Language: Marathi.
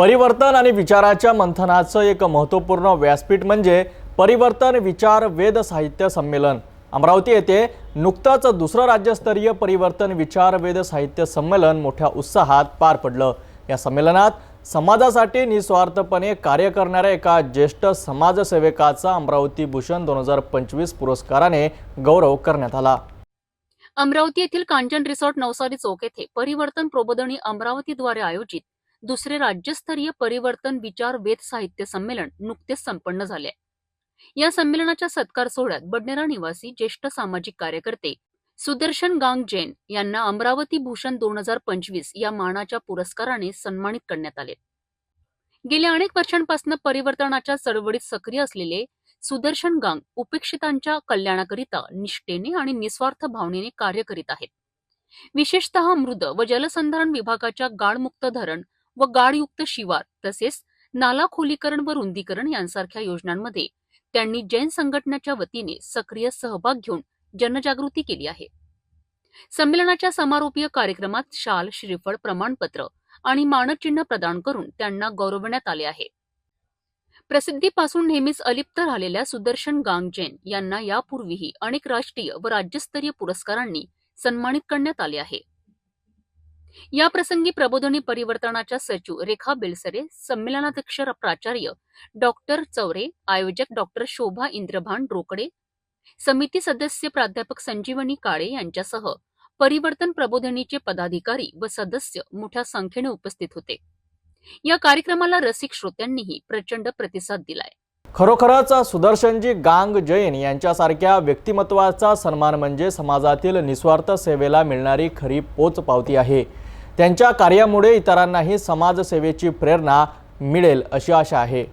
परिवर्तन आणि विचाराच्या मंथनाचं एक महत्त्वपूर्ण व्यासपीठ म्हणजे परिवर्तन विचार वेद साहित्य संमेलन. अमरावती येथे नुकतंच दुसरं राज्यस्तरीय परिवर्तन विचार वेद साहित्य संमेलन मोठ्या उत्साहात पार पडलं. या संमेलनात समाजासाठी निस्वार्थपणे कार्य करणाऱ्या एका ज्येष्ठ समाजसेवकाचा अमरावती भूषण दोन हजार पंचवीस पुरस्काराने गौरव करण्यात आला. अमरावती येथील कांचन रिसॉर्ट नवसारी चौक येथे परिवर्तन प्रबोधनी अमरावतीद्वारे आयोजित दुसरे राज्यस्तरीय परिवर्तन विचार वेद साहित्य संमेलन नुकतेच संपन्न झाले. या संमेलनाच्या सत्कार सोहळ्यात बडनेरा निवासी ज्येष्ठ सामाजिक कार्यकर्ते सुदर्शन गांग जैन यांना अमरावती भूषण दोन हजार पंचवीस या मानाच्या पुरस्काराने सन्मानित करण्यात आले. गेल्या अनेक वर्षांपासून परिवर्तनाच्या चळवळीत सक्रिय असलेले सुदर्शन गांग उपेक्षितांच्या कल्याणाकरिता निष्ठेने आणि निस्वार्थ भावनेने कार्य करीत आहेत. विशेषतः मृद व जलसंधारण विभागाच्या गाळमुक्त धरण व गाळयुक्त शिवार तसेच नाला खोलीकरण व रुंदीकरण यांसारख्या योजनांमध्ये त्यांनी जैन संघटनेच्या वतीने सक्रिय सहभाग घेऊन जनजागृती केली आहे. संमेलनाच्या समारोपीय कार्यक्रमात शाल श्रीफळ प्रमाणपत्र आणि मानचिन्ह प्रदान करून त्यांना गौरवण्यात आले आहे. प्रसिद्धीपासून नेहमीच अलिप्त राहिलेल्या सुदर्शन गांग जैन यांना यापूर्वीही अनेक राष्ट्रीय व राज्यस्तरीय पुरस्कारांनी सन्मानित करण्यात आले आहे. या प्रसंगी प्रबोधनी परिवर्तनाच्या सचिव रेखा बेलसरे संमेलनाध्यक्ष प्राचार्य डॉक्टर चौरे आयोजक डॉक्टर शोभा इंद्रभान रोकडे समिती सदस्य प्राध्यापक संजीवनी काळे यांच्यासह परिवर्तन प्रबोधनीचे पदाधिकारी व सदस्य मोठ्या संख्येने उपस्थित होते. या कार्यक्रमाला रसिक श्रोत्यांनीही प्रचंड प्रतिसाद दिलाय. खरोखरच सुदर्शनजी गांग जैन यांच्यासारख्या व्यक्तिमत्वाचा सन्मान म्हणजे समाजातील निस्वार्थ सेवेला मिळणारी खरी पोच पावती आहे. त्यांच्या कार्यामुळे इतरांनाही समाजसेवेची प्रेरणा मिळेल अशी आशा आहे.